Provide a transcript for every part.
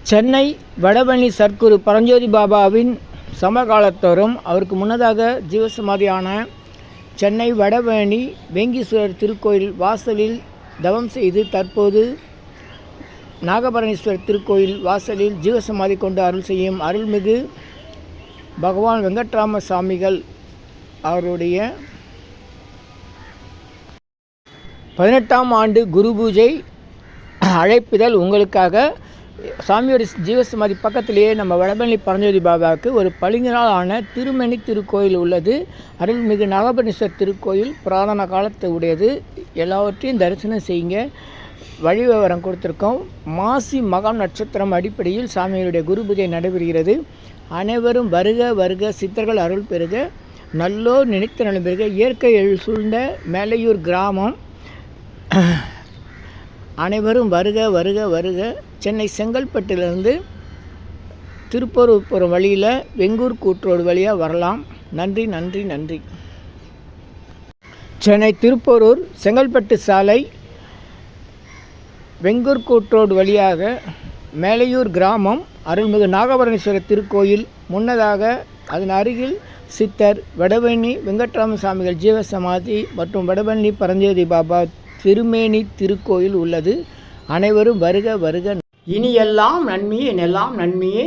சென்னை வடபழனி சர்க்குரு பரஞ்சோதி பாபாவின் சமகாலத்தோறும் அவருக்கு முன்னதாக ஜீவசமாதியான சென்னை வடபழனி வெங்கீஸ்வரர் திருக்கோயில் வாசலில் தவம் செய்து தற்போது நாகபரணீஸ்வரர் திருக்கோயில் வாசலில் ஜீவசமாதி கொண்டு அருள் செய்யும் அருள்மிகு பகவான் வெங்கட்ராம சாமிகள் அவருடைய பதினெட்டாம் ஆண்டு குரு பூஜை அழைப்பிதழ் உங்களுக்காக சாமியோட ஜீவசமாதி பக்கத்திலேயே நம்ம வடபழனி பரஞ்சோதி பாபாவுக்கு ஒரு பளிங்கினால் ஆன திருமணி திருக்கோயில் உள்ளது. அருள்மிகு நாகபரணீஸ்வரர் திருக்கோயில் புராதன காலத்து உடையது. எல்லாவற்றையும் தரிசனம் செய்யுங்க. வழி விவரம் கொடுத்துருக்கோம். மாசி மகம் நட்சத்திரம் அடிப்படையில் சாமிகளுடைய குரு பூஜை நடைபெறுகிறது. அனைவரும் வருக வருக சித்தர்கள் அருள் பெறுக. நல்லோர் நினைத்த நலம் பெறுக. இயற்கை எழு சூழ்ந்த மேலையூர் கிராமம். அனைவரும் வருக வருக வருக. சென்னை செங்கல்பட்டிலிருந்து திருப்பூர் போகிற வழியில் வெங்கூர் கூற்றோடு வழியாக வரலாம். நன்றி நன்றி நன்றி. சென்னை திருப்போரூர் செங்கல்பட்டு சாலை வெங்கூர் கூற்றோடு வழியாக மேலையூர் கிராமம் அருள்மிகு நாகபரணேஸ்வரர் திருக்கோயில் முன்னதாக அதன் அருகில் சித்தர் வடபழனி வெங்கட்ராம சாமிகள் ஜீவசமாதி மற்றும் வடபழனி பரஞ்சோதி பாபா திருமேனி திருக்கோயில் உள்ளது. அனைவரும் வருக வருக. இனி எல்லாம் நன்மையே எல்லாம் நன்மையே?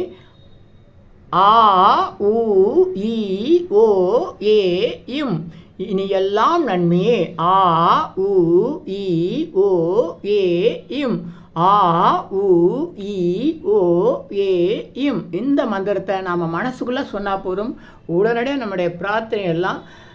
ஆ உ இ ஓ ஏ இம். இனி எல்லாம் நன்மையே. ஆ உ இ ஓ ஏ இம். ஆ உ இ ஓ ஏ இம். இந்த மந்திரத்தை நாம் மனசுக்குள்ளே சொன்னால் போதும். உடனடியாக நம்முடைய பிரார்த்தனை எல்லாம்